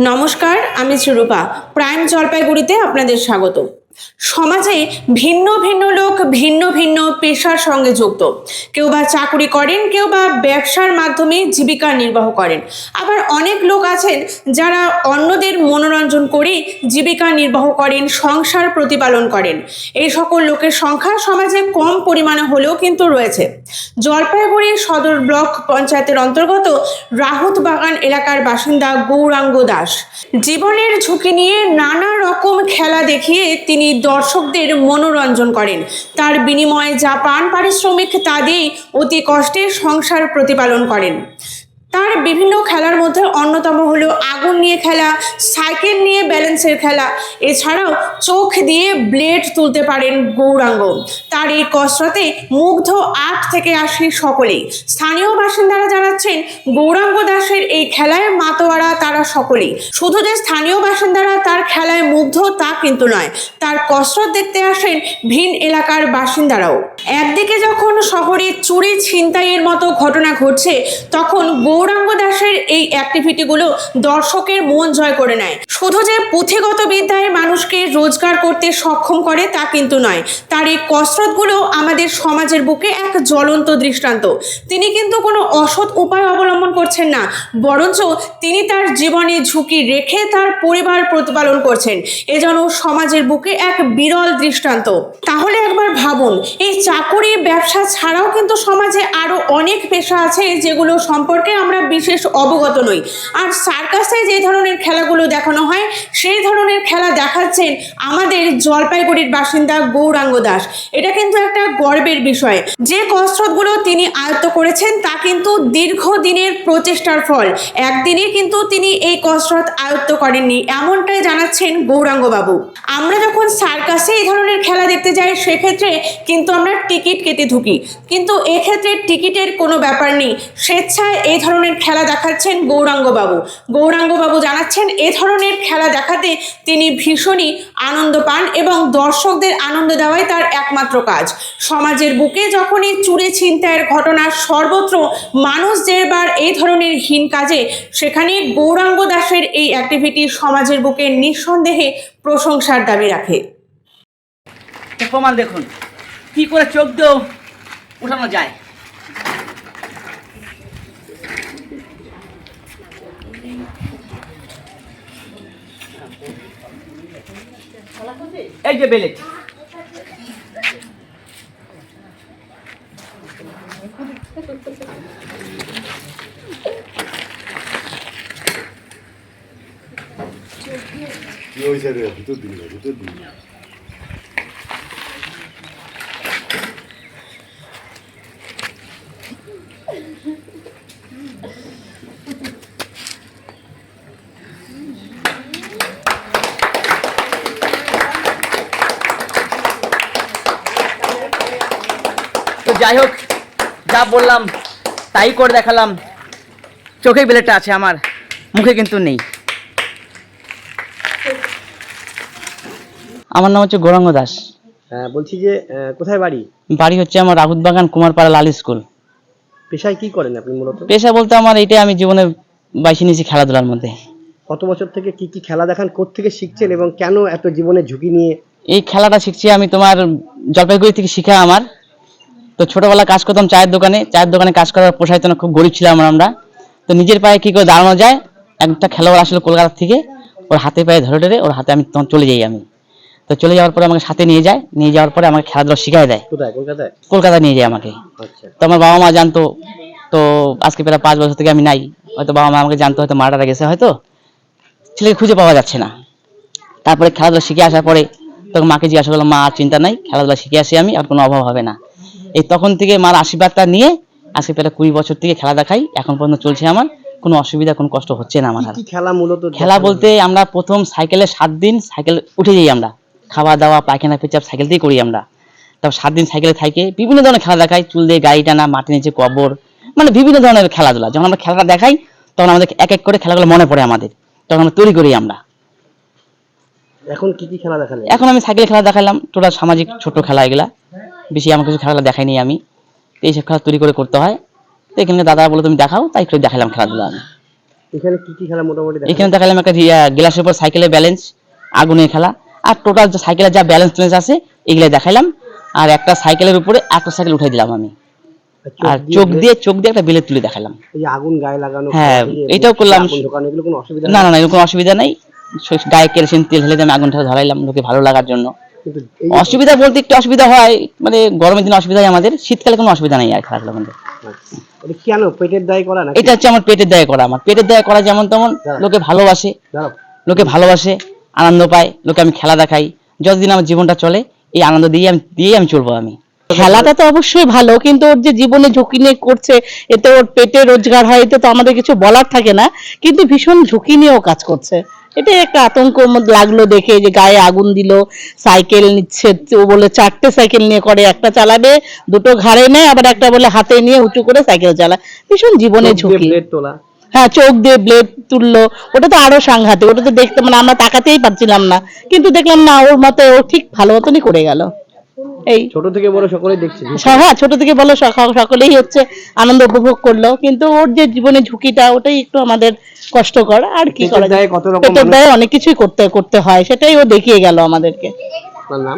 নমস্কার আমি সুরূপা। প্রাইম জলপাইগুড়িতে আপনাদের স্বাগত সমাজে ভিন্ন ভিন্ন লোক, ভিন্ন ভিন্ন পেশার সঙ্গে যুক্ত। কেউ বা চাকরি করেন, কেউ বা ব্যবসার মাধ্যমে জীবিকা নির্বাহ করেন। আবার অনেক লোক আছেন যারা অন্যদের মনোরঞ্জন করে জীবিকা নির্বাহ করেন, সংসার প্রতিপালন করেন। এই সকল লোকের সংখ্যা সমাজে কম পরিমাণে হলেও কিন্তু রয়েছে। জলপাইগুড়ি সদর ব্লক পঞ্চায়েতের অন্তর্গত রাহুত বাগান এলাকার বাসিন্দা গৌরাঙ্গ দাস। জীবনের ঝুঁকি নিয়ে নানা রকম খেলা দেখিয়ে তিনি দর্শকদের মনোরঞ্জন করেন। তার বিনিময়ে যা পান পারিশ্রমিক তা দিয়েই অতি কষ্টে সংসার প্রতিপালন করেন। তার বিভিন্ন খেলার মধ্যে অন্যতম হলো আগুন নিয়ে খেলা, সাইকেল নিয়ে ব্যালেন্সের খেলা। এছাড়াও চোখ দিয়ে ব্লেড তুলতে পারেন গৌরাঙ্গ। তার এই কসরতে মুগ্ধ আট থেকে আশি সকলেই। স্থানীয় বাসিন্দারা জানাচ্ছেন, গৌরাঙ্গ দাসের এই খেলায় মাতোয়ারা তারা সকলেই। শুধু যে স্থানীয় বাসিন্দারা তার খেলায় মুগ্ধ তা কিন্তু নয়, তার কসরত দেখতে আসেন ভিন এলাকার বাসিন্দারাও। একদিকে যখন শহরে চুরি ছিনতাইয়ের মতো ঘটনা ঘটছে, তখন গৌরাঙ্গ দাসের এই অ্যাক্টিভিটিগুলো দর্শকের মন জয় করে নেয়। শুধু যে পুঁথিগত বিদ্যায় মানুষকে রোজগার করতে সক্ষম করে তা কিন্তু নয়। তার এই কসরতগুলো আমাদের সমাজের বুকে এক জ্বলন্ত দৃষ্টান্ত। তিনি কিন্তু কোনো অসৎ উপায় অবলম্বন করছেন না, বরঞ্চ তিনি তার জীবনে ঝুঁকি রেখে তার পরিবার প্রতিপালন করছেন। এ যেন সমাজের বুকে এক বিরল দৃষ্টান্ত। তাহলে একবার ভাবুন, এই চাকুরি ব্যবসা ছাড়াও কিন্তু সমাজে আরও অনেক পেশা আছে যেগুলো সম্পর্কে আমরা বিশেষ অবগত নই। আর সার্কাসে যে ধরনের খেলাগুলো দেখানো হয়, সেই ধরনের খেলা দেখাচ্ছেন আমাদের জলপাইগুড়ির বাসিন্দা গৌরাঙ্গ দাস। এটা কিন্তু একটা গর্বের বিষয়। যে কসরতগুলো তিনি আয়ত্ত করেছেন, তা কিন্তু দীর্ঘদিনের প্রচেষ্টার ফল। একদিনে কিন্তু তিনি এই কসরত আয়ত্ত করেননি, এমনটাই জানাচ্ছেন গৌরাঙ্গ বাবু আমরা যখন সার্কাসে এই ধরনের খেলা দেখতে যাই, সেক্ষেত্রে কিন্তু আমরা টিকিট কেটে ঢুকি। কিন্তু এক্ষেত্রে টিকিটের কোনো ব্যাপার নেই, স্বেচ্ছায় এই ধরনের খেলা দেখাচ্ছেন গৌরাঙ্গবাবু। গৌরাঙ্গবাবু জানাচ্ছেন, এ ধরনের খেলা দেখাতে তিনি ভীষণই আনন্দ পান এবং দর্শকদের আনন্দ দেওয়াই তার একমাত্র কাজ। সমাজের বুকে যখনই চুরি ছিনতাইয়ের ঘটনা, সর্বত্র মানুষ যেবার এই ধরনের হীন কাজে সেখানে গৌরাঙ্গ দাসের এই অ্যাক্টিভিটি সমাজের বুকে নিঃসন্দেহে প্রশংসার দাবি রাখে। প্রমাণ দেখুন। কি করে চোখ দিয়েও উঠানো যায়? এই যে বেলেট। কি হয়েছে রে? ভিতর দিন ভিতর দিন যাই হোক যা বললাম তাই করে দেখালাম। চোখে বেলেটটা আছে আমার মুখে কিন্তু নেই। আমার নাম হচ্ছে গৌরাঙ্গ দাস। হ্যাঁ বলছি যে কোথায় বাড়ি? বাড়ি হচ্ছে আমার রাহুত বাগান কুমারপাড়া লাল স্কুল। পেশায় কি করেন আপনি মূলত? পেশা বলতে আমার এটাই আমি জীবনে বাইশে নিয়েছি খেলাধুলার মধ্যে। কত বছর থেকে কি কি খেলা দেখান থেকে শিখছেন এবং কেন এত জীবনে ঝুঁকি নিয়ে? এই খেলাটা শিখছি আমি তোমার জলপাইগুড়ি থেকে শিখা আমার। তো ছোটবেলা কাজ করতাম চায়ের দোকানে। চায়ের দোকানে কাজ করার পোষাইতো না খুব গরিব ছিলাম আমরা। তো নিজের পায়ে কি করে দাঁড়ানো যায়? একটা খেলোয়াড় আসলে কলকাতা থেকে। ওর হাতে পায়ে ধরে ধরে ওর হাতে আমি তখন চলে যাই আমি। তো চলে যাওয়ার পরে আমাকে সাথে নিয়ে যায়। নিয়ে যাওয়ার পরে আমাকে খেলাধুলা শিখাই দেয়। কলকাতা নিয়ে যায় আমাকে। আচ্ছা। তো আমার বাবা মা জানতো। তো আজকে প্রায় পাঁচ বছর থেকে আমি নাই। হয়তো বাবা মা আমাকে জানতো হয়তো মারাটা গেছে হয়তো। ছেলেকে খুঁজে পাওয়া যাচ্ছে না। তারপরে খেলাধুলা শিখে আসার পরে তখন মাকে জিজ্ঞাসা করলাম মা আর চিন্তা নাই খেলাধুলা শিখে আসি আমি আর কোনো অভাব হবে না। এই তখন থেকে মার আশীর্বাদটা নিয়ে আজকে প্রায় কুড়ি বছর থেকে খেলা দেখাই। এখন পর্যন্ত চলছে আমার। কোনো অসুবিধা কোনো কষ্ট হচ্ছে না আমার খেলা মূলত খেলা বলতে আমরা প্রথম সাইকেলে সাত দিন সাইকেল উঠে যাই আমরা। খাওয়া দাওয়া পায়খানা পেচাপ সাইকেল দিয়েই করি আমরা। তারপর সাত দিন সাইকেলে থাকে। বিভিন্ন ধরনের খেলা দেখাই। চুল দিয়ে গাড়ি টানা মাটি নিচে কবর মানে বিভিন্ন ধরনের খেলাধুলা। যখন আমরা খেলাটা দেখাই তখন আমাদের এক এক করে খেলাগুলো মনে পড়ে আমাদের। তখন আমরা তৈরি করি আমরা। এখন কি কি খেলা দেখালেন? এখন আমি সাইকেল খেলা দেখালাম। টোটাল সামাজিক ছোট খেলা এগুলা। বেশি আমার কিছু খেলাধুলা দেখাইনি আমি। তো এইসব খেলা তৈরি করে করতে হয়। তো এখানে দাদা বলে তুমি দেখাও। তাই করে দেখালাম খেলাধুলা আমি। এখানে কি কি খেলা মোটামুটি এখানে দেখালাম একটা গ্লাসের উপর সাইকেলের ব্যালেন্স আগুনের খেলা। আর টোটাল যে সাইকেলের যা ব্যালেন্স ট্যালেন্স আছে এগুলো দেখালাম আর একটা সাইকেলের উপরে একটা সাইকেল উঠে দিলাম আমি। আর চোখ দিয়ে চোখ দিয়ে একটা বিলেট তুলে দেখালাম আগুন গায়ে লাগানো হ্যাঁ, এটাও করলাম। না না না এরকম অসুবিধা নাই। গায়ে কেরোসিন তেল ঢেলে আমি আগুনটা ধরাইলাম লোকে ভালো লাগার জন্য। কিন্তু অসুবিধা বলতে একটু অসুবিধা হয় মানে গরমের দিনে অসুবিধা হয় আমাদের শীতকালে কোনো অসুবিধা নেই আর খেলাধুলা মধ্যে। আচ্ছা। কেন পেটের দায় করা না এটা হচ্ছে আমার পেটের দায় করা আমার পেটের দায় করা যেমন তেমন লোকে ভালোবাসে লোকে ভালোবাসে আনন্দ পায় লোকে আমি খেলা দেখাই যতদিন আমার জীবনটা চলে এই আনন্দ দিয়ে আমি দিয়ে আমি চলবো আমি। খেলাটা তো অবশ্যই ভালো কিন্তু ওর যে জীবনে ঝুঁকি নিয়ে করছে এতে ওর পেটে রোজগার হয় এতে তো আমাদের কিছু বলার থাকে না কিন্তু ভীষণ ঝুঁকি নিয়েও কাজ করছে। এটাই একটা আতঙ্ক লাগল দেখে যে গায়ে আগুন দিল সাইকেল নিচ্ছে ও বলে চারটে সাইকেল নিয়ে করে একটা চালাবে দুটো ঘাড়ে নেয় আবার একটা বলে হাতে নিয়ে উঁচু করে সাইকেল চালায়। ভীষণ জীবনে ঝুঁকি। তোলা। হ্যাঁ চোখ দিয়ে ব্লেড তুললো ওটা তো আরও সাংঘাতিক ওটা তো দেখতে মানে আমরা তাকাতেই পারছিলাম না কিন্তু দেখলাম না ওর মতো ও ঠিক ভালো মতনই করে গেল। এই ছোট থেকে বড় সকলেই দেখছে। হ্যাঁ ছোট থেকে বলো সকা- সকলেই হচ্ছে আনন্দ উপভোগ করল। কিন্তু ওর যে জীবনে ঝুঁকিটা ওটাই একটু আমাদের কষ্টকর। আর কি করা যায়? কত রকম অনেক কিছুই করতে করতে হয় সেটাই ও দেখিয়ে গেল আমাদেরকে।